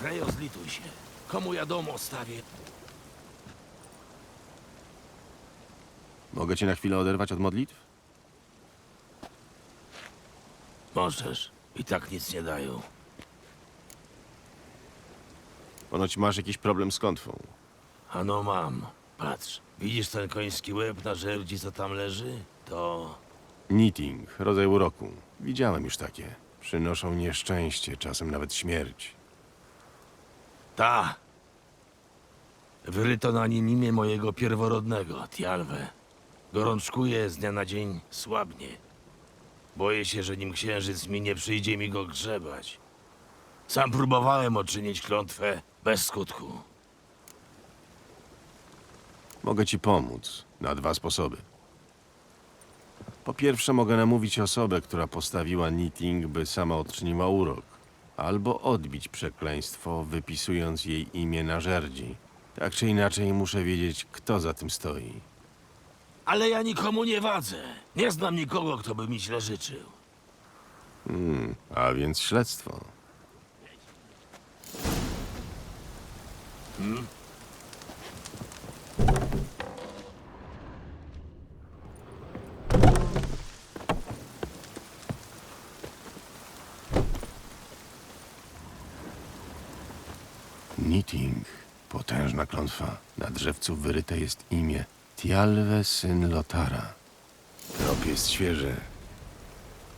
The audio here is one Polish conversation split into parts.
Serio, zlituj się. Komu ja dom ostawię? Mogę cię na chwilę oderwać od modlitw? Możesz. I tak nic nie dają. Ponoć masz jakiś problem z klątwą. Ano mam. Patrz, widzisz ten koński łeb na żerdzi, co tam leży? To... Knitting, rodzaj uroku. Widziałem już takie. Przynoszą nieszczęście, czasem nawet śmierć. Ta! Wyryto na nim imię mojego pierworodnego, Tialwe. Gorączkuje z dnia na dzień, słabnie. Boję się, że nim księżyc mi nie przyjdzie mi go grzebać. Sam próbowałem odczynić klątwę bez skutku. Mogę ci pomóc na dwa sposoby. Po pierwsze, mogę namówić osobę, która postawiła knitting, by sama odczyniła urok. Albo odbić przekleństwo, wypisując jej imię na żerdzi. Tak czy inaczej, muszę wiedzieć, kto za tym stoi. Ale ja nikomu nie wadzę. Nie znam nikogo, kto by mi źle życzył. A więc śledztwo. Knitting. Potężna klątwa. Na drzewcu wyryte jest imię Tialwe syn Lotara. Trop jest świeży.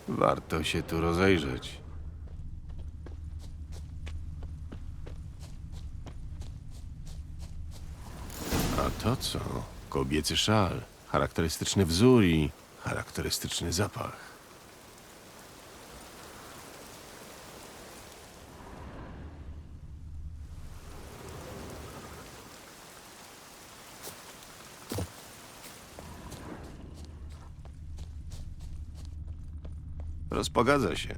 Warto się tu rozejrzeć. A to co? Kobiecy szal, charakterystyczny wzór i charakterystyczny zapach. Rozpogadza się.